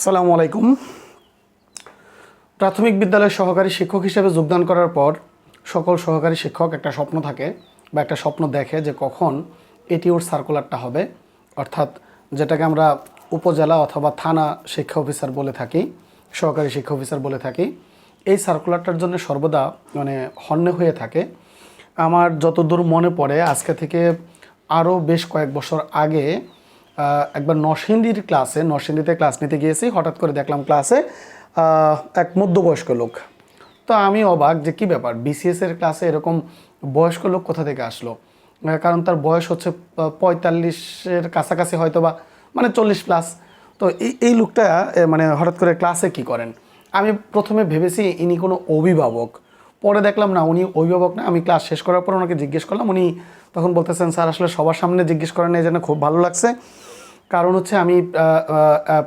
আসসালামু আলাইকুম। প্রাথমিক বিদ্যালয়ের সহকারী শিক্ষক হিসেবে যোগদান করার পর সকল সহকারী শিক্ষক একটা স্বপ্ন থাকে বা একটা স্বপ্ন দেখে যে কখন এটিওর সার্কুলারটা হবে। অর্থাৎ যেটাকে আমরা উপজেলা অথবা থানা শিক্ষা অফিসার বলে থাকি, সহকারী শিক্ষা অফিসার বলে থাকি। এই সার্কুলারটার জন্য সর্বদা মানে হন্যে হয়ে থাকে। আমার যতদূর মনে পড়ে, আজকে থেকে আরও বেশ কয়েক বছর আগে একবার নরসিংদীর ক্লাসে নরসিংদীতে ক্লাস নিতে গিয়েছি, হঠাৎ করে দেখলাম ক্লাসে এক মধ্যবয়স্ক লোক। তো আমি অবাক যে কি ব্যাপার বিসিএস এর ক্লাসে এরকম বয়স্ক লোক কোথা থেকে আসলো? কারণ তার বয়স হচ্ছে পঁয়তাল্লিশের কাছাকাছি হয়তো বা মানে চল্লিশ প্লাস তো এই এই লোকটা মানে হঠাৎ করে ক্লাসে কি করেন? আমি প্রথমে ভেবেছি ইনি কোনো অভিভাবক। পরে দেখলাম, না, উনি অভিভাবক না, আমি ক্লাস শেষ করার পর ওনাকে জিজ্ঞেস করলাম, উনি তখন বলতেছেন, স্যার, আসলে সবার সামনে জিজ্ঞেস করেন এই জন্য খুব ভালো লাগছে। কারণ হচ্ছে আমি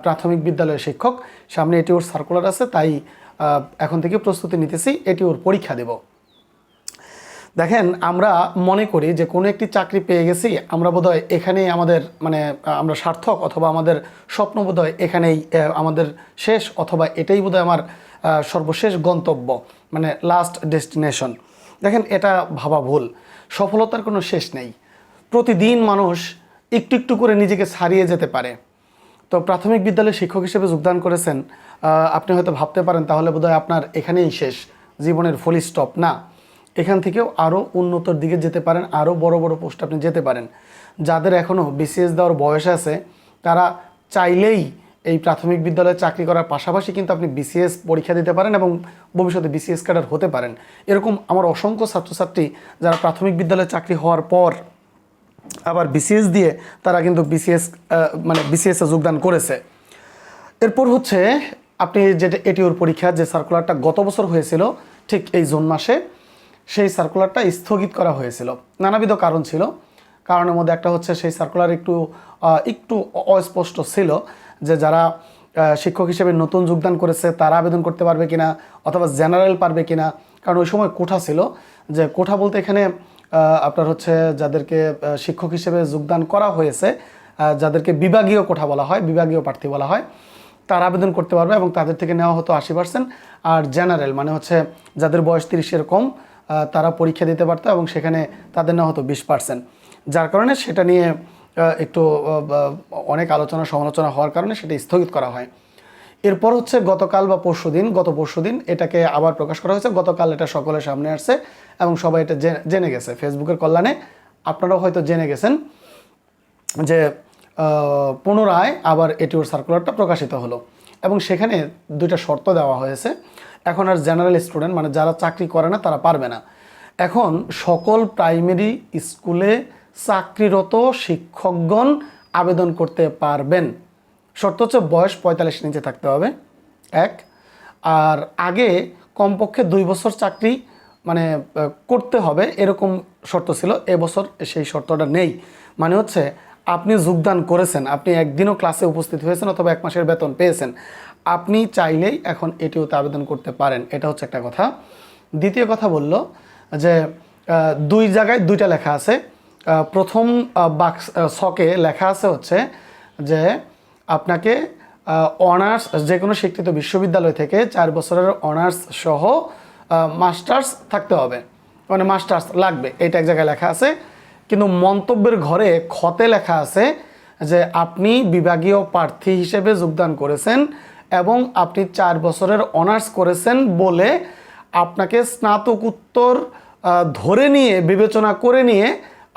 প্রাথমিক বিদ্যালয়ের শিক্ষক। সামনে এটি ওর সার্কুলার আছে, তাই এখন থেকে প্রস্তুতি নিতেছি, এটি ওর পরীক্ষা দেব। দেখেন, আমরা মনে করি যে কোনো একটি চাকরি পেয়ে গেছি, আমরা বোধহয় এখানেই আমাদের মানে আমরা সার্থক অথবা আমাদের স্বপ্ন বোধহয় এখানেই আমাদের শেষ অথবা এটাই বোধহয় আমার সর্বশেষ গন্তব্য মানে লাস্ট ডেস্টিনেশন দেখেন, এটা ভাবা ভুল। সফলতার কোনো শেষ নেই। প্রতিদিন মানুষ একটু একটু করে নিজেকে ছাড়িয়ে যেতে পারে। তো প্রাথমিক বিদ্যালয়ে শিক্ষক হিসেবে যোগদান করেছেন। আপনি হয়তো ভাবতে পারেন, তাহলে বোধহয় আপনার এখানেই শেষ। জীবনের ফুল স্টপ না, এখান থেকেও আরও উন্নতর দিকে যেতে পারেন আরও বড় বড় পোস্ট আপনি যেতে পারেন। যাদের এখনও বিসিএস দেওয়ার বয়স আছে, তারা চাইলেই এই প্রাথমিক বিদ্যালয়ে চাকরি করার পাশাপাশি কিন্তু আপনি বিসিএস পরীক্ষা দিতে পারেন এবং ভবিষ্যতে বিসিএস ক্যাডার হতে পারেন। এরকম আমার অসংখ্য ছাত্রছাত্রী যারা প্রাথমিক বিদ্যালয়ে চাকরি হওয়ার পর আবার বিসিএস দিয়ে তারা কিন্তু বিসিএস মানে বিসিএসে যোগদান করেছে। এরপর হচ্ছে, আপনি যেটা এটিওর পরীক্ষা, যে সার্কুলারটা গত বছর হয়েছিল, ঠিক এই জুন মাসে, সেই সার্কুলারটা স্থগিত করা হয়েছিল। নানাবিধ কারণ ছিল। কারণের মধ্যে একটা হচ্ছে, সেই সার্কুলার একটু একটু অস্পষ্ট ছিল যে যারা শিক্ষক হিসেবে নতুন যোগদান করেছে, তারা আবেদন করতে পারবে কিনা, অথবা জেনারেল পারবে কিনা। কারণ ওই সময় কোঠা ছিল যে কোঠা বলতে এখানে আপনার হচ্ছে যাদেরকে শিক্ষক হিসেবে যোগদান করা হয়েছে যাদেরকে বিভাগীয় কোঠা বলা হয়, বিভাগীয় প্রার্থী বলা হয়, তারা আবেদন করতে পারবে এবং তাদের থেকে নেওয়া হতো আশি পার্সেন্ট আর জেনারেল মানে হচ্ছে যাদের বয়স তিরিশের কম তারা পরীক্ষা দিতে পারতো এবং সেখানে তাদের নেওয়া হতো বিশ পার্সেন্ট যার কারণে সেটা নিয়ে একটু অনেক আলোচনা সমালোচনা হওয়ার কারণে সেটা স্থগিত করা হয়। এরপর হচ্ছে গতকাল বা পরশুদিন গত পরশুদিন এটাকে আবার প্রকাশ করা হয়েছে। গতকাল এটা সকলের সামনে আসছে এবং সবাই এটা জেনে- জেনে গেছে। ফেসবুকের কল্যাণে আপনারাও হয়তো জেনে গেছেন যে পুনরায় আবার এটিওর সার্কুলারটা প্রকাশিত হলো এবং সেখানে দুইটা শর্ত দেওয়া হয়েছে। এখন আর জেনারেল স্টুডেন্ট মানে যারা চাকরি করে না, তারা পারবে না। এখন সকল প্রাইমারি স্কুলে চাকরিরত শিক্ষকগণ আবেদন করতে পারবেন। শর্ত হচ্ছে বয়স পঁয়তাল্লিশ নিচে থাকতে হবে, এক। আর আগে কমপক্ষে দুই বছর চাকরি মানে করতে হবে, এরকম শর্ত ছিল এবছর সেই শর্তটা নেই। মানে হচ্ছে, আপনি যোগদান করেছেন, আপনি একদিনও ক্লাসে উপস্থিত হয়েছেন অথবা এক মাসের বেতন পেয়েছেন, আপনি চাইলেই এখন এটিওতে আবেদন করতে পারেন, এটা হচ্ছে একটা কথা। দ্বিতীয় কথা বলল যে দুই জায়গায় দুইটা লেখা আছে। প্রথম বাক্স ছকে লেখা আছে হচ্ছে যে আপনাকে অনার্স যে কোনো শিক্ষিত বিশ্ববিদ্যালয় থেকে চার বছরের অনার্স সহ মাস্টার্স থাকতে হবে। মানে মাস্টার্স লাগবে, এটা এক জায়গায় লেখা আছে। কিন্তু মন্তব্যের ঘরে খতে লেখা আছে যে, আপনি বিভাগীয় প্রার্থী হিসেবে যোগদান করেছেন এবং আপনি চার বছরের অনার্স করেছেন বলে আপনাকে স্নাতকোত্তর ধরে নিয়ে, বিবেচনা করে নিয়ে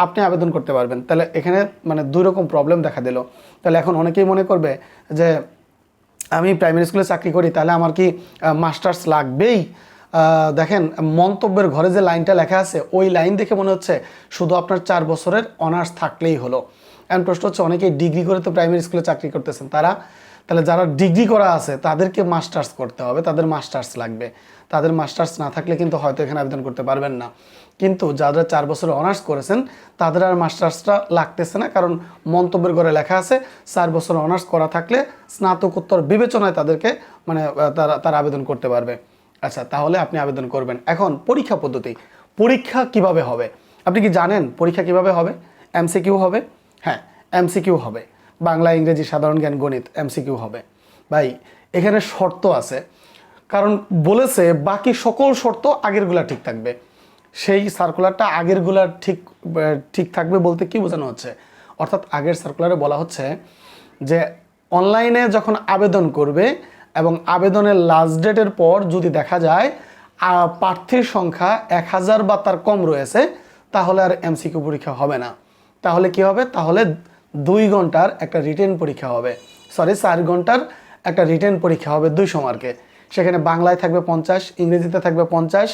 আপনি আবেদন করতে পারবেন। তাহলে এখানে মানে দুই রকম প্রবলেম দেখা দিল। তাহলে এখন অনেকেই মনে করবে যে, আমি প্রাইমারি স্কুলে চাকরি করি, তাহলে আমার কি মাস্টার্স লাগবেই? দেখেন, মন্তব্যের ঘরে যে লাইনটা লেখা আছে, ওই লাইন দেখে মনে হচ্ছে শুধু আপনার চার বছরের অনার্স থাকলেই হলো। এখন প্রশ্ন হচ্ছে, অনেকেই ডিগ্রি করে তো প্রাইমারি স্কুলে চাকরি করতেছেন। তারা তাহলে যারা ডিগ্রি করা আছে, তাদেরকে মাস্টার্স করতে হবে, তাদের মাস্টার্স লাগবে। তাদের মাস্টার্স না থাকলে কিন্তু হয়তো এখানে আবেদন করতে পারবেন না। কিন্তু যারা চার বছর অনার্স করেছেন, তাদের আর মাস্টার্সটা লাগতেছে না, কারণ মন্তব্যের ঘরে লেখা আছে, চার বছর অনার্স করা থাকলে স্নাতকোত্তর বিবেচনায় তাদেরকে মানে তারা তারা আবেদন করতে পারবে। আচ্ছা তাহলে আপনি আবেদন করবেন। এখন পরীক্ষা পদ্ধতি। পরীক্ষা কীভাবে হবে? আপনি কি জানেন পরীক্ষা কীভাবে হবে? এমসিকিউ হবে? হ্যাঁ এমসিকিউ হবে। বাংলা, ইংরেজি সাধারণ জ্ঞান গণিত, এমসিকিউ হবে। ভাই, এখানে শর্ত আছে। কারণ বলেছে বাকি সকল শর্ত আগেরগুলা ঠিক থাকবে। সেই সার্কুলারটা আগেরগুলা ঠিক ঠিক থাকবে বলতে কি বোঝানো হচ্ছে? অর্থাৎ আগের সার্কুলারে বলা হচ্ছে যে অনলাইনে যখন আবেদন করবে এবং আবেদনের লাস্ট ডেটের পর যদি দেখা যায় প্রার্থীর সংখ্যা এক হাজার বা তার কম রয়েছে, তাহলে আর এমসিকিউ পরীক্ষা হবে না। তাহলে কি হবে? তাহলে দুই ঘণ্টার একটা রিটেন পরীক্ষা হবে। সরি চার ঘণ্টার একটা রিটেন পরীক্ষা হবে দুইশো মার্কে সেখানে বাংলায় থাকবে পঞ্চাশ, ইংরেজিতে থাকবে পঞ্চাশ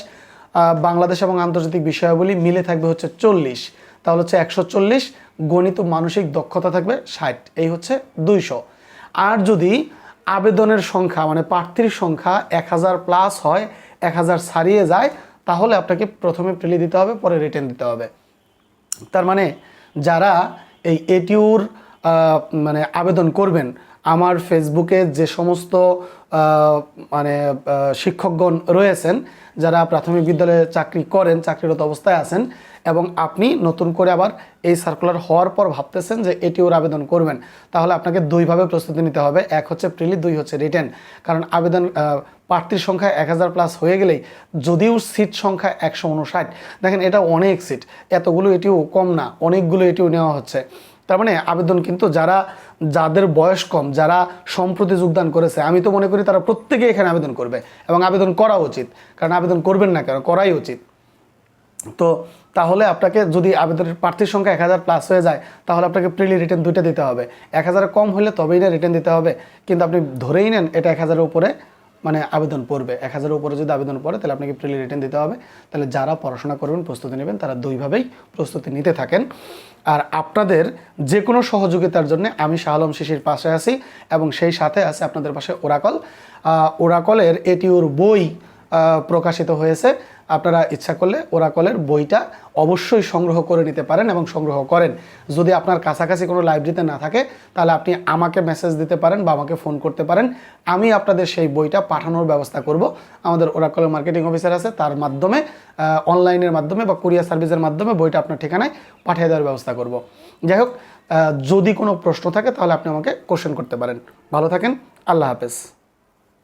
বাংলাদেশ এবং আন্তর্জাতিক বিষয়াবলী মিলে থাকবে হচ্ছে চল্লিশ। তাহলে হচ্ছে একশো চল্লিশ, গণিত মানসিক দক্ষতা থাকবে ষাট। এই হচ্ছে দুইশো। আর যদি আবেদনের সংখ্যা মানে প্রার্থীর সংখ্যা এক হাজার প্লাস হয়, এক হাজার ছাড়িয়ে যায়, তাহলে আপনাকে প্রথমে প্রিলি দিতে হবে, পরে রিটার্ন দিতে হবে। তার মানে যারা এই এটিউর মানে আবেদন করবেন আমার ফেসবুকে যে সমস্ত মানে শিক্ষকগণ রয়েছেন যারা প্রাথমিক বিদ্যালয়ে চাকরি করেন, চাকরিরত অবস্থায় আছেন এবং আপনি নতুন করে আবার এই সার্কুলার হওয়ার পর ভাবতেছেন যে এটিওর আবেদন করবেন। তাহলে আপনাকে দুইভাবে প্রস্তুতি নিতে হবে। এক হচ্ছে প্রিলি দুই হচ্ছে রিটেন কারণ আবেদন প্রার্থীর সংখ্যা এক হাজার প্লাস হয়ে গেলেই যদিও সিট সংখ্যা একশো উনষাট। দেখেন এটা অনেক সিট এতগুলো এটিও কম না, অনেকগুলো এটিও নেওয়া হচ্ছে। তার মানে আবেদন কিন্তু যারা, যাদের বয়স কম, যারা সম্প্রতি যোগদান করেছে, আমি তো মনে করি তারা প্রত্যেকেই এখানে আবেদন করবে এবং আবেদন করা উচিত। কারণ আবেদন করবেন না কেন? করাই উচিত। তো তাহলে আপনাকে যদি আবেদনের প্রার্থীর সংখ্যা এক হাজার প্লাস হয়ে যায়, তাহলে আপনাকে প্রিলি রিটার্ন দুইটা দিতে হবে। এক হাজারের কম হলে তবেই না রিটার্ন দিতে হবে। কিন্তু আপনি ধরেই নেন এটা এক হাজারের উপরে মানে আবেদন পড়বে। এক হাজারের উপরে যদি আবেদন পড়ে, তাহলে আপনাকে প্রিলি রিটার্ন দিতে হবে। তাহলে যারা পড়াশোনা করবেন, প্রস্তুতি নেবেন, তারা দুইভাবেই প্রস্তুতি নিতে থাকেন। আর আপনাদের যে কোনো সহযোগিতার জন্য আমি শাহ আলম শিশির পাশে আছি এবং সেই সাথে আছে আপনাদের পাশে ওরাকল। ওরাকলের এটিওর বই প্রকাশিত হয়েছে। আপনারা ইচ্ছা করলে ওরাকলের বইটা অবশ্যই সংগ্রহ করে নিতে পারেন এবং সংগ্রহ করেন। যদি আপনার কাছাকাছি কোনো লাইব্রেরিতে না থাকে, তাহলে আপনি আমাকে মেসেজ দিতে পারেন বা আমাকে ফোন করতে পারেন। আমি আপনাদের সেই বইটা পাঠানোর ব্যবস্থা করব। আমাদের ওরাকলের মার্কেটিং অফিসার আছে, তার মাধ্যমে অনলাইনের মাধ্যমে বা কুরিয়ার সার্ভিসের মাধ্যমে বইটা আপনার ঠিকানায় পাঠিয়ে দেওয়ার ব্যবস্থা করব। যাই হোক যদি কোনো প্রশ্ন থাকে, তাহলে আপনি আমাকে কোশ্চেন করতে পারেন। ভালো থাকেন, আল্লাহ হাফেজ।